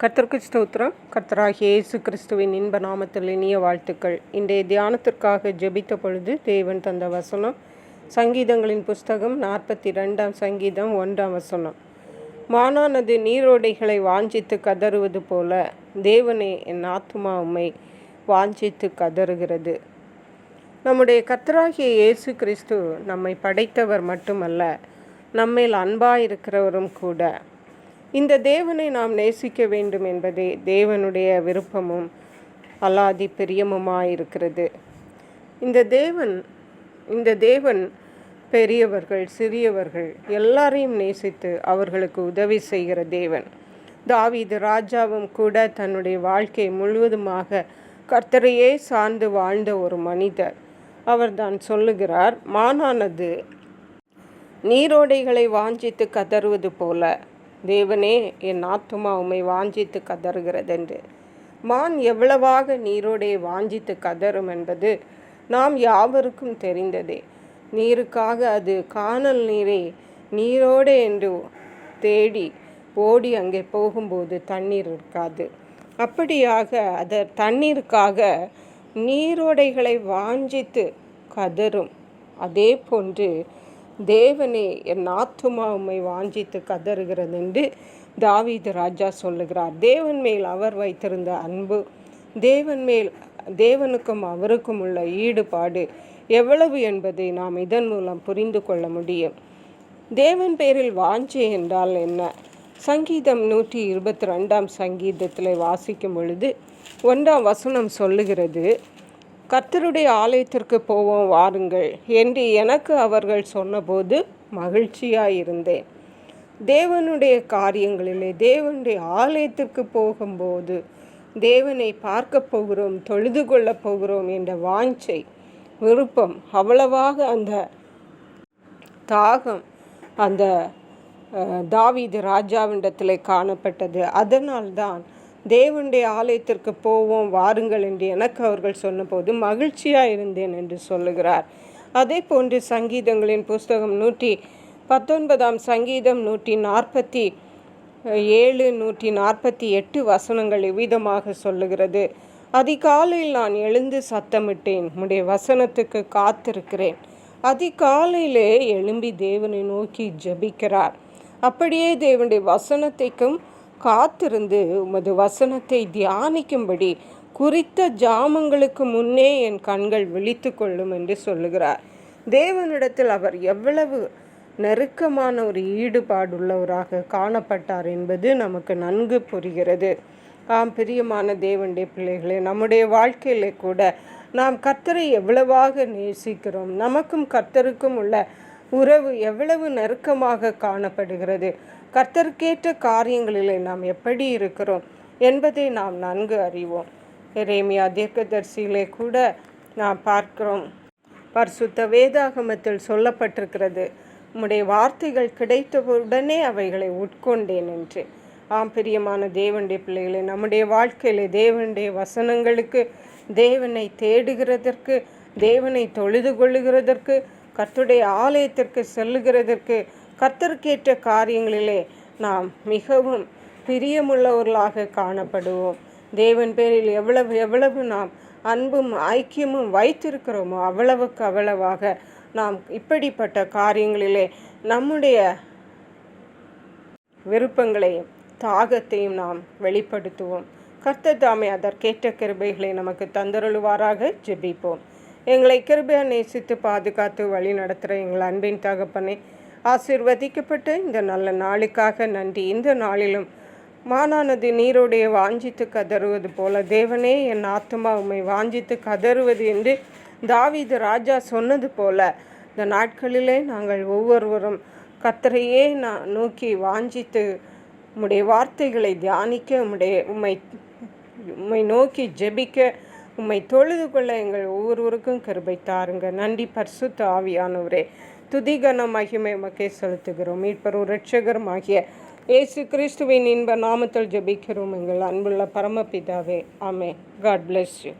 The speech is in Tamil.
கர்த்தருக்கு ஸ்தோத்திரம். கர்த்தராகிய இயேசு கிறிஸ்துவின் இன்ப நாமத்தில் இனிய வாழ்த்துக்கள். இன்றைய தியானத்திற்காக ஜெபித்த பொழுது தேவன் தந்த வசனம் சங்கீதங்களின் புஸ்தகம் நாற்பத்தி ரெண்டாம் சங்கீதம் ஒன்றாம் வசனம். மானானது நீரோடைகளை வாஞ்சித்து கதறுவது போல தேவனே என் ஆத்மா உம்மை வாஞ்சித்து கதறுகிறது. நம்முடைய கர்த்தராகிய இயேசு கிறிஸ்து நம்மை படைத்தவர் மட்டுமல்ல நம்மேல் அன்பாயிருக்கிறவரும் கூட. இந்த தேவனை நாம் நேசிக்க வேண்டும் என்பதே தேவனுடைய விருப்பமும் அலாதி பிரியமுமாயிருக்கிறது. இந்த தேவன் இந்த தேவன் பெரியவர்கள் சிறியவர்கள் எல்லாரையும் நேசித்து அவர்களுக்கு உதவி செய்கிற தேவன். தாவீது ராஜாவும் கூட தன்னுடைய வாழ்க்கை முழுவதுமாக கர்த்தரையே சார்ந்து வாழ்ந்த ஒரு மனிதர். அவர்தான் சொல்லுகிறார் மானானது நீரோடைகளை வாஞ்சித்து கதறுவது போல தேவனே என் ஆத்துமா உம்மை வாஞ்சித்து கதறுகிறதென்று. மான் எவ்வளவாக நீரோடே வாஞ்சித்து கதறும் என்பது நாம் யாவருக்கும் தெரிந்ததே. நீருக்காக அது காணல் நீரை நீரோடு என்று தேடி ஓடி அங்கே போகும்போது தண்ணீர் இருக்காது. அப்படியாக அத தண்ணீருக்காக நீரோடைகளை வாஞ்சித்து கதறும். அதே போன்று தேவனே என் ஆத்துமா உம்மை வாஞ்சித்து கதறுகிறது என்று தாவீது ராஜா சொல்லுகிறார். தேவன் மேல் அவர் வைத்திருந்த அன்பு தேவன் மேல் தேவனுக்கும் அவருக்கும் உள்ள ஈடுபாடு எவ்வளவு என்பதை நாம் இதன் மூலம் புரிந்து கொள்ள முடியும். தேவன் பேரில் வாஞ்சி என்றால் என்ன? சங்கீதம் நூற்றி இருபத்தி ரெண்டாம் சங்கீதத்தில் வாசிக்கும் பொழுது ஒன்றாம் வசனம் சொல்லுகிறது கர்த்தருடைய ஆலயத்திற்கு போவோம் வாருங்கள் என்று எனக்கு அவர்கள் சொன்னபோது மகிழ்ச்சியாயிருந்தேன். தேவனுடைய காரியங்களிலே தேவனுடைய ஆலயத்திற்கு போகும்போது தேவனை பார்க்க போகிறோம் தொழுது கொள்ளப் போகிறோம் என்ற வாஞ்சை விருப்பம் அவ்வளவாக அந்த தாகம் அந்த தாவீது ராஜாவிடத்தில் காணப்பட்டது. அதனால்தான் தேவனுடைய ஆலயத்திற்கு போவோம் வாருங்கள் என்று எனக்கு அவர்கள் சொன்னபோது மகிழ்ச்சியாக இருந்தேன் என்று சொல்லுகிறார். அதே போன்று சங்கீதங்களின் புஸ்தகம் நூற்றி பத்தொன்பதாம் சங்கீதம் நூற்றி நாற்பத்தி ஏழு நூற்றி நாற்பத்தி எட்டு வசனங்கள் எவ்விதமாக சொல்லுகிறது. அதிகாலையில் நான் எழுந்து சத்தமிட்டேன் உடைய வசனத்துக்கு காத்திருக்கிறேன். அதிகாலையிலே எழும்பி தேவனை நோக்கி ஜபிக்கிறார். அப்படியே தேவனுடைய வசனத்தைக்கும் காத்திருந்து உமது வசனத்தை தியானிக்கும்படி குறித்த ஜாமங்களுக்கு முன்னே என் கண்கள் விழித்து கொள்ளும் என்று சொல்லுகிறார். தேவனிடத்தில் அவர் எவ்வளவு நெருக்கமான ஒரு ஈடுபாடுள்ளவராக காணப்பட்டார் என்பது நமக்கு நன்கு புரிகிறது. ஆம் பிரியமான தேவனுடைய பிள்ளைகளே நம்முடைய வாழ்க்கையிலே கூட நாம் கர்த்தரை எவ்வளவாக நேசிக்கிறோம் நமக்கும் கர்த்தருக்கும் உள்ள உறவு எவ்வளவு நெருக்கமாக காணப்படுகிறது கர்த்தருக்கேற்ற காரியங்களிலே நாம் எப்படி இருக்கிறோம் என்பதை நாம் நன்கு அறிவோம். ரேமியா தீர்க்கதர்சியிலே கூட நாம் பார்க்கிறோம். பரிசுத்த வேதாகமத்தில் சொல்லப்பட்டிருக்கிறது உம்முடைய வார்த்தைகள் கிடைத்தவுடனே அவைகளை உட்கொண்டேன் என்று. ஆம் பிரியமான தேவனுடைய பிள்ளைகளை நம்முடைய வாழ்க்கையில் தேவனுடைய வசனங்களுக்கு தேவனை தேடுகிறதற்கு தேவனை தொழுது கொள்ளுகிறதற்கு கர்த்துடைய ஆலயத்திற்கு செல்லுகிறதற்கு கர்த்தருக்கேற்ற காரியங்களிலே நாம் மிகவும் பிரியமுள்ளவர்களாக காணப்படுவோம். தேவன் பேரில் எவ்வளவு எவ்வளவு நாம் அன்பும் ஐக்கியமும் வைத்திருக்கிறோமோ அவ்வளவுக்கு அவ்வளவாக நாம் இப்படிப்பட்ட காரியங்களிலே நம்முடைய விருப்பங்களையும் தாகத்தையும் நாம் வெளிப்படுத்துவோம். கர்த்தர் தாமே அதற்கேற்ற கிருபைகளை நமக்கு தந்தருளுவாராக. ஜெபிப்போம். எங்களை கிருபையை நேசித்து பாதுகாத்து வழி நடத்துகிற எங்கள் அன்பின் தகப்பனே ஆசிர்வதிக்கப்பட்டு இந்த நல்ல நாளுக்காக நன்றி. இந்த நாளிலும் மானானது நீரோடைய வாஞ்சித்து கதறுவது போல தேவனே என் ஆத்மா உண்மை வாஞ்சித்து கதறுவது என்று தாவிது ராஜா சொன்னது போல இந்த நாட்களிலே நாங்கள் ஒவ்வொருவரும் கத்தரையே நான் நோக்கி வாஞ்சித்து உம்முடைய வார்த்தைகளை தியானிக்க உம்முடைய உம்மை உம்மை நோக்கி ஜெபிக்க உம்மை தொழுது கொள்ள எங்கள் ஒவ்வொருவருக்கும் கருபை தாருங்க. நன்றி பர்சுத்த ஆவியானவரே. துதிகன மகிமை மக்கே செலுத்துகிறோம். மீட்பரும் ரட்சகரும் ஆகிய இயேசு கிறிஸ்துவின் இன்ப நாமத்தில் ஜெபிக்கிறோம். எங்கள் அன்புள்ள பரமபிதாவே ஆமே காட் பிளெஸ் யூ